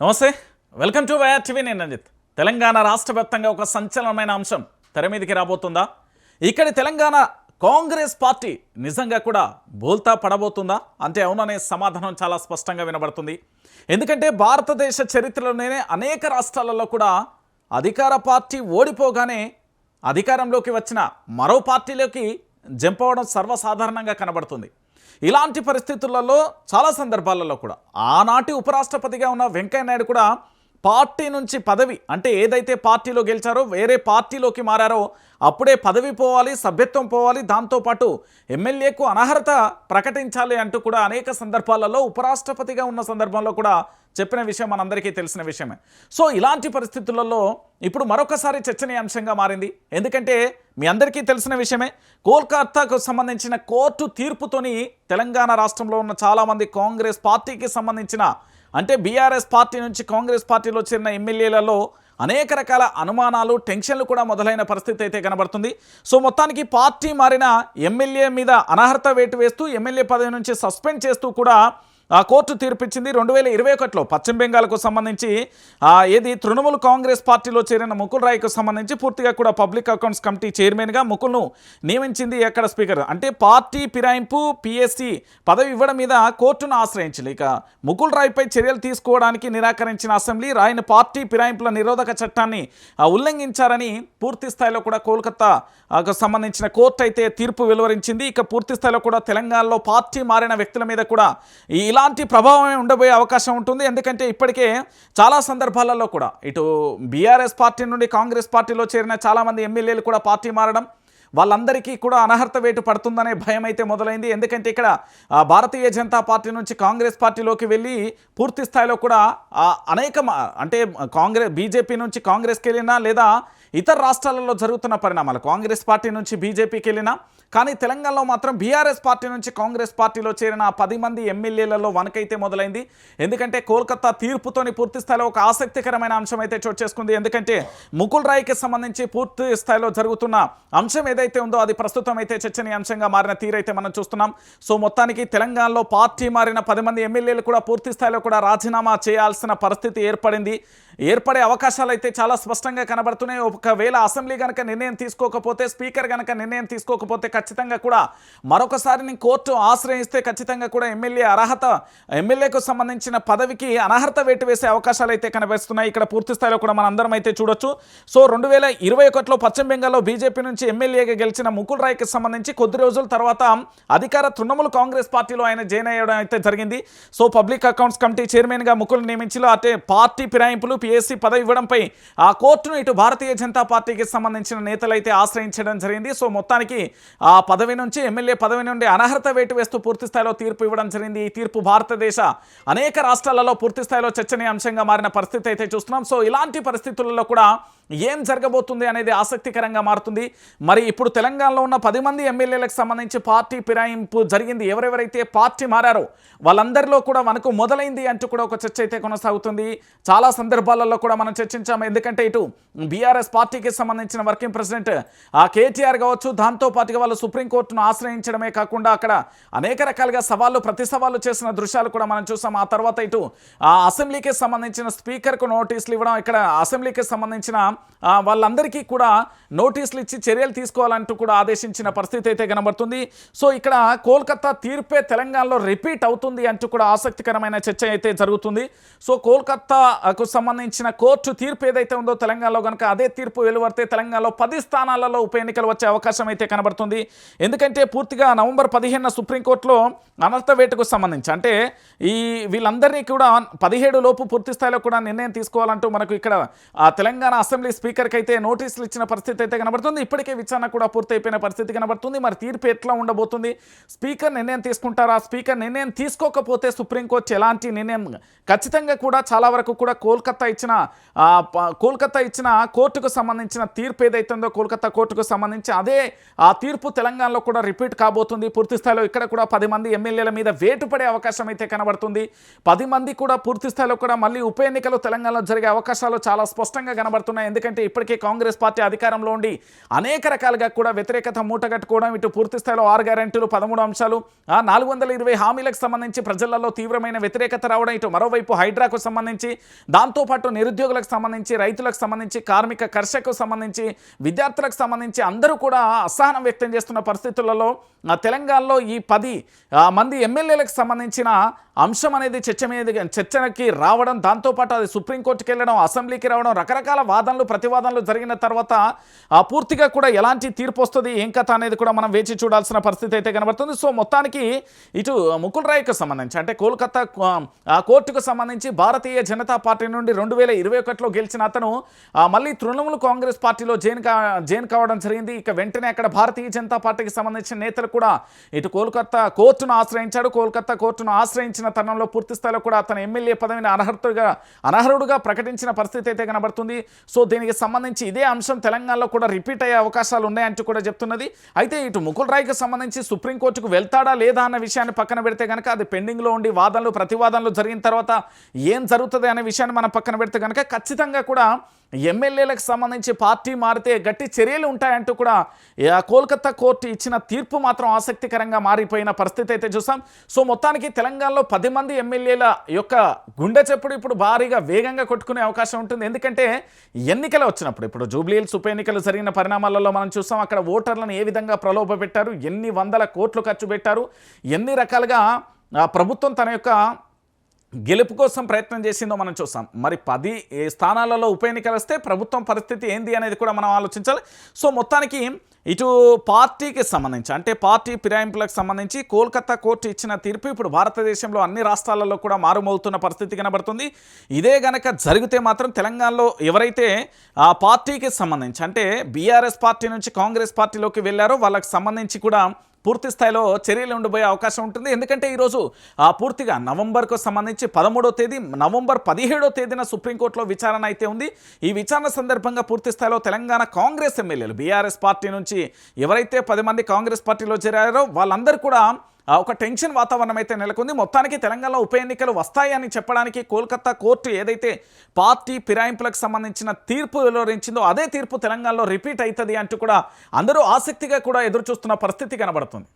నమస్తే. Welcome to YR TV. నేను రంజిత్. తెలంగాణ రాష్ట్ర వ్యాప్తంగా ఒక సంచలనమైన అంశం తెర మీదకి రాబోతుందా? ఇక్కడి తెలంగాణ కాంగ్రెస్ పార్టీ నిజంగా కూడా బోల్తా పడబోతుందా? అంటే అవుననే సమాధానం చాలా స్పష్టంగా వినబడుతుంది. ఎందుకంటే భారతదేశ చరిత్రలోనే అనేక రాష్ట్రాలలో కూడా అధికార పార్టీ ఓడిపోగానే అధికారంలోకి వచ్చిన మరో పార్టీలోకి జంపవడం సర్వసాధారణంగా కనబడుతుంది. ఇలాంటి పరిస్థితులలో చాలా సందర్భాలలో కూడా ఆనాటి ఉపరాష్ట్రపతిగా ఉన్న వెంకయ్య నాయుడు కూడా పార్టీ నుంచి పదవి అంటే ఏదైతే పార్టీలో గెలిచారో వేరే పార్టీలోకి మారారో అప్పుడే పదవి పోవాలి సభ్యత్వం పోవాలి దాంతోపాటు ఎమ్మెల్యేకు అనర్హత ప్రకటించాలి అంటూ కూడా అనేక సందర్భాలలో ఉపరాష్ట్రపతిగా ఉన్న సందర్భంలో కూడా చెప్పిన విషయం మనందరికీ తెలిసిన విషయమే. సో ఇలాంటి పరిస్థితులలో ఇప్పుడు మరొకసారి చర్చనీయాంశంగా మారింది. ఎందుకంటే మీ అందరికీ తెలిసిన విషయమే కోల్కతాకు సంబంధించిన కోర్టు తీర్పుతోని తెలంగాణ రాష్ట్రంలో ఉన్న చాలామంది కాంగ్రెస్ పార్టీకి సంబంధించిన అంటే బీఆర్ఎస్ పార్టీ నుంచి కాంగ్రెస్ పార్టీలో చేరిన ఎమ్మెల్యేలలో అనేక రకాల అనుమానాలు టెన్షన్లు కూడా మొదలైన పరిస్థితి అయితే కనబడుతుంది. సో మొత్తానికి పార్టీ మారిన ఎమ్మెల్యే మీద అనర్హత వేటు వేస్తూ ఎమ్మెల్యే పదవి నుంచి సస్పెండ్ చేస్తూ కూడా ఆ కోర్టు తీర్పిచ్చింది రెండు వేల ఇరవై ఒకటిలో. పశ్చిమ బెంగాల్కు సంబంధించి ఏది తృణమూల్ కాంగ్రెస్ పార్టీలో చేరిన ముకుల్ రాయ్కు సంబంధించి పూర్తిగా కూడా పబ్లిక్ అకౌంట్స్ కమిటీ చైర్మన్గా ముకుల్ను నియమించింది ఎక్కడ స్పీకర్? అంటే పార్టీ ఫిరాయింపు పిఎస్సి పదవి ఇవ్వడం మీద కోర్టును ఆశ్రయించింది. ఇక ముకుల్ రాయ్పై చర్యలు తీసుకోవడానికి నిరాకరించిన అసెంబ్లీ రాయని పార్టీ ఫిరాయింపుల నిరోధక చట్టాన్ని ఉల్లంఘించారని పూర్తి స్థాయిలో కూడా కోల్కతా సంబంధించిన కోర్టు అయితే తీర్పు వెలువరించింది. ఇక పూర్తి స్థాయిలో కూడా తెలంగాణలో పార్టీ మారిన వ్యక్తుల మీద కూడా ఈ ఇలాంటి ప్రభావమే ఉండబోయే అవకాశం ఉంటుంది. ఎందుకంటే ఇప్పటికే చాలా సందర్భాలలో కూడా ఇటు బీఆర్ఎస్ పార్టీ నుండి కాంగ్రెస్ పార్టీలో చేరిన చాలామంది ఎమ్మెల్యేలు కూడా పార్టీ మారడం వాళ్ళందరికీ కూడా అనర్హత వేటు పడుతుందనే భయం అయితే మొదలైంది. ఎందుకంటే ఇక్కడ భారతీయ జనతా పార్టీ నుంచి కాంగ్రెస్ పార్టీలోకి వెళ్ళి పూర్తి స్థాయిలో కూడా అనేక అంటే కాంగ్రెస్ బీజేపీ నుంచి కాంగ్రెస్కి వెళ్ళినా లేదా ఇతర రాష్ట్రాలలో జరుగుతున్న పరిణామాలు కాంగ్రెస్ పార్టీ నుంచి బీజేపీకి వెళ్ళినా కానీ తెలంగాణలో మాత్రం బీఆర్ఎస్ పార్టీ నుంచి కాంగ్రెస్ పార్టీలో చేరిన పది మంది ఎమ్మెల్యేలలో వనకైతే మొదలైంది. ఎందుకంటే కోల్కతా తీర్పుతోని పూర్తి స్థాయిలో ఒక ఆసక్తికరమైన అంశం అయితే చోటు చేసుకుంది. ఎందుకంటే ముకుల్ రాయ్కి సంబంధించి పూర్తి స్థాయిలో జరుగుతున్న అంశం ఏదైతే ఉందో అది ప్రస్తుతం అయితే చర్చనీయాంశంగా మారిన తీరైతే మనం చూస్తున్నాం. సో మొత్తానికి తెలంగాణలో పార్టీ మారిన పది మంది ఎమ్మెల్యేలు కూడా పూర్తి స్థాయిలో కూడా రాజీనామా చేయాల్సిన పరిస్థితి ఏర్పడింది. ఏర్పడే అవకాశాలు అయితే చాలా స్పష్టంగా కనబడుతున్నాయి. ఒకవేళ అసెంబ్లీ కనుక నిర్ణయం తీసుకోకపోతే స్పీకర్ కనుక నిర్ణయం తీసుకోకపోతే ఖచ్చితంగా కూడా మరొకసారి కోర్టు ఆశ్రయిస్తే ఖచ్చితంగా కూడా ఎమ్మెల్యే అర్హత ఎమ్మెల్యేకు సంబంధించిన పదవికి అనర్హత వేటు వేసే అవకాశాలు అయితే కనిపిస్తున్నాయి. ఇక్కడ పూర్తి స్థాయిలో కూడా మనం అందరం అయితే చూడొచ్చు. సో రెండు వేల ఇరవై ఒకటిలో పశ్చిమ బెంగాల్లో బీజేపీ నుంచి ఎమ్మెల్యే ఎమ్మెల్యేగా గెలిచిన ముకుల్ రాయ్కి సంబంధించి కొద్ది రోజుల తర్వాత అధికార తృణమూల్ కాంగ్రెస్ పార్టీలో ఆయన జాయిన్ అయ్యడం అయితే జరిగింది. సో పబ్లిక్ అకౌంట్స్ కమిటీ చైర్మన్గా ముకుల్ నియమించిలో అంటే పార్టీ ఫిరాయింపులు పిఎస్సి పదవి ఇవ్వడంపై ఆ కోర్టును ఇటు భారతీయ జనతా పార్టీకి సంబంధించిన నేతలు అయితే ఆశ్రయించడం జరిగింది. సో మొత్తానికి ఆ పదవి నుంచి ఎమ్మెల్యే పదవి నుండి అనర్హత వేటు వేస్తూ పూర్తి స్థాయిలో తీర్పు ఇవ్వడం జరిగింది. ఈ తీర్పు భారతదేశ అనేక రాష్ట్రాలలో పూర్తి స్థాయిలో చర్చనీయాంశంగా మారిన పరిస్థితి అయితే చూస్తున్నాం. సో ఇలాంటి పరిస్థితులలో కూడా ఏం జరగబోతుంది అనేది ఆసక్తికరంగా మారుతుంది. మరి ఇప్పుడు తెలంగాణలో ఉన్న పది మంది ఎమ్మెల్యేలకు సంబంధించి పార్టీ ఫిరాయింపు జరిగింది. ఎవరెవరైతే పార్టీ మారారో వాళ్ళందరిలో కూడా మనకు మొదలైంది అంటూ కూడా ఒక చర్చ అయితే కొనసాగుతుంది. చాలా సందర్భాలలో కూడా మనం చర్చించాము. ఎందుకంటే ఇటు బీఆర్ఎస్ పార్టీకి సంబంధించిన వర్కింగ్ ప్రెసిడెంట్ ఆ కేటీఆర్ కావచ్చు దాంతో పాటుగా వాళ్ళు సుప్రీంకోర్టును ఆశ్రయించడమే కాకుండా అక్కడ అనేక రకాలుగా సవాళ్ళు ప్రతి సవాళ్ళు చేసిన దృశ్యాలు కూడా మనం చూసాం. ఆ తర్వాత ఇటు ఆ అసెంబ్లీకి సంబంధించిన స్పీకర్కు నోటీసులు ఇవ్వడం ఇక్కడ అసెంబ్లీకి సంబంధించిన వాళ్ళందరికీ కూడా నోటీసులు ఇచ్చి చర్యలు తీసుకోవాలంటూ కూడా ఆదేశించిన పరిస్థితి అయితే కనబడుతుంది. సో ఇక్కడ కోల్కతా తీర్పే తెలంగాణలో రిపీట్ అవుతుంది అంటూ కూడా ఆసక్తికరమైన చర్చ అయితే జరుగుతుంది. సో కోల్కతాకు సంబంధించిన కోర్టు తీర్పు ఏదైతే ఉందో తెలంగాణలో కనుక అదే తీర్పు వెలువడితే తెలంగాణలో పది స్థానాలలో ఉప ఎన్నికలు వచ్చే అవకాశం అయితే కనబడుతుంది. ఎందుకంటే పూర్తిగా నవంబర్ పదిహేను సుప్రీంకోర్టులో అనర్థ వేటుకు సంబంధించి అంటే ఈ వీళ్ళందరినీ కూడా పదిహేడు లోపు పూర్తి స్థాయిలో కూడా నిర్ణయం తీసుకోవాలంటూ మనకు ఇక్కడ తెలంగాణ అసెంబ్లీ స్పీకర్కి అయితే నోటీసులు ఇచ్చిన పరిస్థితి అయితే కనబడుతుంది. ఇప్పటికే విచారణ కూడా పూర్తయిపోయిన పరిస్థితి కనబడుతుంది. మరి తీర్పు ఎట్లా ఉండబోతుంది? స్పీకర్ నిర్ణయం తీసుకుంటారా? స్పీకర్ నిర్ణయం తీసుకోకపోతే సుప్రీంకోర్టు ఎలాంటి నిర్ణయం? ఖచ్చితంగా కూడా చాలా వరకు కూడా కోల్కతా ఇచ్చిన ఆ, కోల్కతా ఇచ్చిన కోర్టుకు సంబంధించిన తీర్పు ఏదైతుందో కోల్కతా కోర్టుకు సంబంధించి అదే ఆ తీర్పు తెలంగాణలో కూడా రిపీట్ కాబోతుంది. పూర్తి స్థాయిలో ఇక్కడ కూడా పది మంది ఎమ్మెల్యేల మీద వేటు పడే అవకాశం అయితే కనబడుతుంది. పది మంది కూడా పూర్తి స్థాయిలో కూడా మళ్ళీ ఉప ఎన్నికలు తెలంగాణలో జరిగే అవకాశాలు చాలా స్పష్టంగా కనబడుతున్నాయి. ఎందుకంటే ఇప్పటికే కాంగ్రెస్ పార్టీ అధికారంలో ఉండి అనేక రకాలుగా కూడా వ్యతిరేకత మూటగట్టుకోవడం ఇటు పూర్తి స్థాయిలో ఆరు గ్యారెంటీలు పదమూడు అంశాలు ఆ నాలుగు వందల ఇరవై హామీలకు సంబంధించి ప్రజలలో తీవ్రమైన వ్యతిరేకత రావడం ఇటు మరోవైపు హైడ్రాకు సంబంధించి దాంతోపాటు నిరుద్యోగులకు సంబంధించి రైతులకు సంబంధించి కార్మిక కర్షకు సంబంధించి విద్యార్థులకు సంబంధించి అందరూ కూడా అసహనం వ్యక్తం చేస్తున్న పరిస్థితులలో తెలంగాణలో ఈ పది మంది ఎమ్మెల్యేలకు సంబంధించిన అంశం అనేది చర్చ మీద చర్చకి రావడం దాంతోపాటు అది సుప్రీంకోర్టుకి వెళ్ళడం అసెంబ్లీకి రావడం రకరకాల వాదనలు ప్రతివాదనలు జరిగిన తర్వాత ఆ పూర్తిగా కూడా ఎలాంటి తీర్పు వస్తుంది ఏం కథ అనేది కూడా మనం వేచి చూడాల్సిన పరిస్థితి అయితే కనబడుతుంది. సో మొత్తానికి ఇటు ముకుల్ రాయ్కు సంబంధించి అంటే కోల్కతా ఆ, కోర్టుకు సంబంధించి భారతీయ జనతా పార్టీ నుండి రెండు వేల ఇరవై ఒకటిలో గెలిచిన అతను మళ్ళీ తృణమూల్ కాంగ్రెస్ పార్టీలో జైన్ కా జైన్ కావడం జరిగింది. ఇక వెంటనే అక్కడ భారతీయ జనతా పార్టీకి సంబంధించిన నేతలు కూడా ఇటు కోల్కతా కోర్టును ఆశ్రయించాడు. కోల్కతా కోర్టును ఆశ్రయించిన తరుణంలో పూర్తి స్థాయిలో కూడా అతను ఎమ్మెల్యే పదవిని అనర్హతగా అనర్హుడుగా ప్రకటించిన పరిస్థితి అయితే కనబడుతుంది. సో దీనికి సంబంధించి ఇదే అంశం తెలంగాణలో కూడా రిపీట్ అయ్యే అవకాశాలు ఉన్నాయంటూ కూడా చెప్తున్నది. అయితే ఇటు ముకుల్ రాయ్కి సంబంధించి సుప్రీంకోర్టుకు వెళ్తాడా లేదా అన్న విషయాన్ని పక్కన పెడితే కనుక అది పెండింగ్లో ఉండి వాదనలు ప్రతివాదనలు జరిగిన తర్వాత ఏం జరుగుతుంది అనే విషయాన్ని మనం పక్కన పెడితే కనుక ఖచ్చితంగా కూడా ఎమ్మెల్యేలకు సంబంధించి పార్టీ మారితే గట్టి చర్యలు ఉంటాయంటూ కూడా కోల్కతా కోర్టు ఇచ్చిన తీర్పు మాత్రం ఆసక్తికరంగా మారిపోయిన పరిస్థితి అయితే చూసాం. సో మొత్తానికి తెలంగాణలో పది మంది ఎమ్మెల్యేల యొక్క గుండె చెప్పుడు ఇప్పుడు భారీగా వేగంగా కొట్టుకునే అవకాశం ఉంటుంది. ఎందుకంటే ఎన్నికలు వచ్చినప్పుడు ఇప్పుడు జూబ్లీహిల్స్ ఉప ఎన్నికలు జరిగిన పరిణామాలలో మనం చూసాం అక్కడ ఓటర్లను ఏ విధంగా ప్రలోభ పెట్టారు ఎన్ని వందల కోట్లు ఖర్చు పెట్టారు ఎన్ని రకాలుగా ప్రభుత్వం తన యొక్క గెలుపు కోసం ప్రయత్నం చేసిందో మనం చూస్తాం. మరి పది స్థానాలలో ఉప ఎన్నికలు వస్తే ప్రభుత్వం పరిస్థితి ఏంది అనేది కూడా మనం ఆలోచించాలి. సో మొత్తానికి ఇటు పార్టీకి సంబంధించి అంటే పార్టీ ఫిరాయింపులకు సంబంధించి కోల్కతా కోర్టు ఇచ్చిన తీర్పు ఇప్పుడు భారతదేశంలో అన్ని రాష్ట్రాలలో కూడా మారుమోగుతున్న పరిస్థితి కనబడుతుంది. ఇదే గనక జరిగితే మాత్రం తెలంగాణలో ఎవరైతే ఆ పార్టీకి సంబంధించి అంటే బీఆర్ఎస్ పార్టీ నుంచి కాంగ్రెస్ పార్టీలోకి వెళ్ళారో వాళ్ళకి సంబంధించి కూడా పూర్తి స్థాయిలో చర్యలు ఉండిపోయే అవకాశం ఉంటుంది. ఎందుకంటే ఈరోజు ఆ పూర్తిగా నవంబర్కు సంబంధించి పదమూడో తేదీ నవంబర్ పదిహేడో తేదీన సుప్రీంకోర్టులో విచారణ అయితే ఉంది. ఈ విచారణ సందర్భంగా పూర్తి స్థాయిలో తెలంగాణ కాంగ్రెస్ ఎమ్మెల్యేలు బీఆర్ఎస్ పార్టీ నుంచి ఎవరైతే పది మంది కాంగ్రెస్ పార్టీలో చేరారో వాళ్ళందరూ కూడా ఒక టెన్షన్ వాతావరణం అయితే నెలకొంది. మొత్తానికి తెలంగాణలో ఉప ఎన్నికలు వస్తాయని చెప్పడానికి కోల్కతా కోర్టు ఏదైతే పార్టీ ఫిరాయింపులకు సంబంధించిన తీర్పు వెలువరించిందో అదే తీర్పు తెలంగాణలో రిపీట్ అవుతుంది అంటూ కూడా అందరూ ఆసక్తిగా కూడా ఎదురు చూస్తున్న పరిస్థితి కనబడుతుంది.